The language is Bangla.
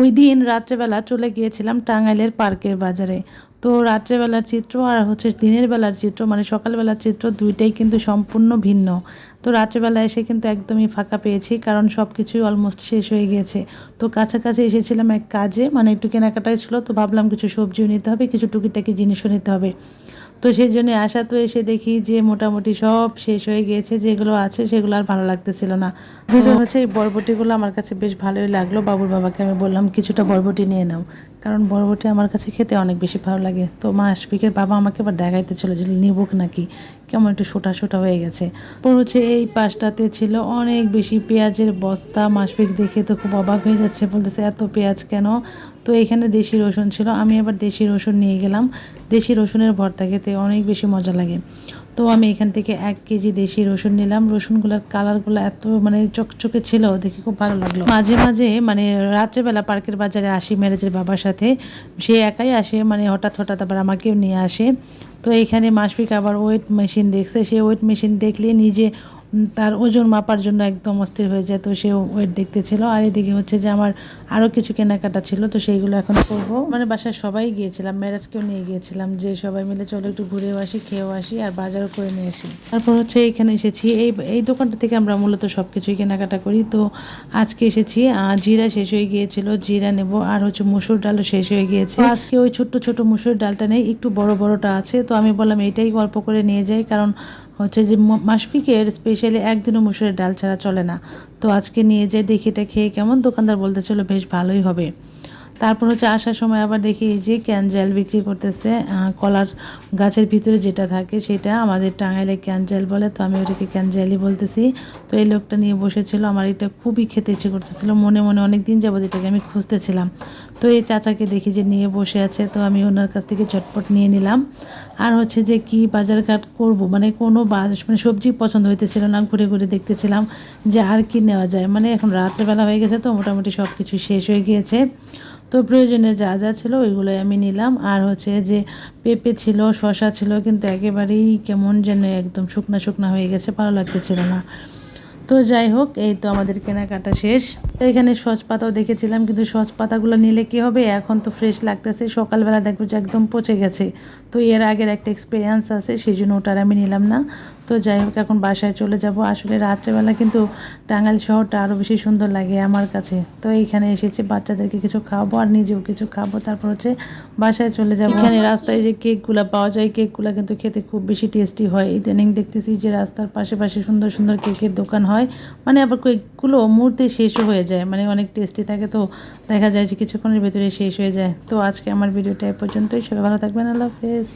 ওই দিন রাত্রেবেলা চলে গিয়েছিলাম টাঙ্গাইলের পার্কের বাজারে। তো রাত্রেবেলার চিত্র আর হচ্ছে দিনের বেলার চিত্র মানে সকালবেলার চিত্র দুইটাই কিন্তু সম্পূর্ণ ভিন্ন। তো রাত্রেবেলা এসে কিন্তু একদমই ফাঁকা পেয়েছি, কারণ সব কিছুই অলমোস্ট শেষ হয়ে গিয়েছে। তো কাছাকাছি এসেছিলাম এক কাজে মানে একটু কেনাকাটাই ছিল, তো ভাবলাম কিছু সবজিও নিতে হবে, কিছু টুকিটাকি জিনিসও নিতে হবে। তো সেই জন্য আসা তো এসে দেখি যে মোটামুটি সব শেষ হয়ে গিয়েছে যেগুলো আছে সেগুলো আর ভালো লাগতেছিল না। ভিতরে হচ্ছে এই বরবটিগুলো আমার কাছে বেশ ভালোই লাগল। বাবুর বাবাকে আমি বললাম কিছুটা বরবটি নিয়ে নাও। কারণ বরবটি আমার কাছে খেতে অনেক বেশি ভালো লাগে। তো মা আশফিকের বাবা আমাকে আবার দেখাইতেছিল যে, নিবুক নাকি? কেমন একটু সোটা সোটা হয়ে গেছে। পর হচ্ছে এই পাশটাতে ছিল অনেক বেশি পেঁয়াজের বস্তা। মাসফিক দেখে তো খুব অবাক হয়ে যাচ্ছে, বলতেছে, এত পেঁয়াজ কেন? তো এখানে দেশি রসুন ছিল। আমি আবার দেশি রসুন নিয়ে গেলাম। দেশি রসুনের ভর্তা খেতে অনেক বেশি মজা লাগে। তো আমি এখান থেকে এক কেজি দেশি রসুন নিলাম। রসুনগুলোর কালারগুলো এত মানে চকচকে ছিল, দেখে খুব ভালো লাগল। মাঝে মাঝে মানে রাত্রেবেলা পার্কের বাজারে আসি ম্যারেজের বাবার সাথে। সে একাই আসে মানে হঠাৎ হঠাৎ আবার আমাকেও নিয়ে আসে। তো এইখানে মাসফিক আবার ওয়েট মেশিন দেখছে। সে ওয়েট মেশিন দেখলে নিজে তার ওজন মাপার জন্য একদম অস্থির হয়ে যায়, তো সে ওয়েট দেখতেছিল। আর এদিকে হচ্ছে যে আমার আরও কিছু কেনাকাটা ছিল, তো সেইগুলো এখন করব। মানে বাসায় সবাই গিয়েছিলাম, ম্যারেজকেও নিয়ে গিয়েছিলাম, যে সবাই মিলে চলো একটু ঘুরেও আসি, খেয়েও আসি আর বাজারও করে নিয়ে আসি। তারপর হচ্ছে এখানে এসেছি, এই এই দোকানটা থেকে আমরা মূলত সব কিছুই কেনাকাটা করি। তো আজকে এসেছি জিরা শেষ হয়ে গিয়েছিল, জিরা নেব আর হচ্ছে মুসুর ডালও শেষ হয়ে গিয়েছে। আজকে ওই ছোট্ট ছোট মুসুর ডালটা নেই, একটু বড় বড়টা আছে, তো আমি বললাম এটাই গল্প করে নিয়ে যাই, কারণ হচ্ছে যে মাসফিকের স্পেশালি একদিনও মুসুরের ডাল ছাড়া চলে না। তো আজকে নিয়ে যাই দেখি এটা খেয়ে কেমন দোকানদার বলতেছিল, বেশ ভালোই হবে। তারপর হচ্ছে আসার সময় আবার দেখি এই যে ক্যানজেল বিক্রি করতেছে কলার গাছের ভিতরে যেটা থাকে সেটা আমাদের টাঙ্গাইলে ক্যানজেল বলে, তো আমি ওটাকে ক্যানজেলই বলতেছি। তো এই লোকটা নিয়ে বসেছিল, আমার এটা খুবই খেতে ইচ্ছে করতেছিল, মনে মনে অনেক দিন যাবত এটাকে আমি খুঁজতেছিলাম। তো এই চাচাকে দেখি যে নিয়ে বসে আছে, তো আমি ওনার কাছ থেকে চটপট নিয়ে নিলাম। আর হচ্ছে যে কি বাজারঘাট করব মানে কোনো বাজ মানে সবজি পছন্দ হইতেছিল না, ঘুরে ঘুরে দেখতেছিলাম যে আর কি নেওয়া যায়। মানে এখন রাত্রেবেলা হয়ে গেছে তো, মোটামুটি সব কিছু শেষ হয়ে গিয়েছে। তো প্রয়োজনে যা যা ছিল ওইগুলোই আমি নিলাম। আর হচ্ছে যে পেঁপে ছিল শশা ছিল, কিন্তু একেবারেই কেমন যেন একদম শুকনা শুকনা হয়ে গেছে, ভালো লাগতেছিল না। তো যাই হোক, এই তো আমাদের কেনাকাটা শেষ। এখানে সচ পাতাও দেখেছিলাম, কিন্তু সচ পাতাগুলো নিলে কি হবে? এখন তো ফ্রেশ লাগতেছে, সকালবেলা দেখব যে একদম পচে গেছে। তো এর আগের একটা এক্সপিরিয়েন্স আছে, সেই জন্য ওটার আমি নিলাম না। তো যাই হোক, এখন বাসায় চলে যাব। আসলে রাত্রেবেলা কিন্তু টাঙ্গাইল শহরটা আরও বেশি সুন্দর লাগে আমার কাছে। তো এইখানে এসেছি, বাচ্চাদেরকে কিছু খাব আর নিজেও কিছু খাব। তারপর হচ্ছে বাসায় চলে যাব। এখানে রাস্তায় যে কেকগুলো পাওয়া যায়, কেকগুলো কিন্তু খেতে খুব বেশি টেস্টি হয়। ইদানিং দেখতেছি যে রাস্তার পাশে পাশে সুন্দর সুন্দর কেকের দোকান হয়। মানে আবার কেকগুলো মুহূর্তে শেষও হয়ে যায় মানে অনেক টেস্টি থাকে তো দেখা যায় যে কিছুক্ষণের ভেতরে শেষ হয়ে যায়। তো আজকে আমার ভিডিওটা এ পর্যন্তই। সবাই ভালো থাকবেন। আল্লাহ হাফেজ।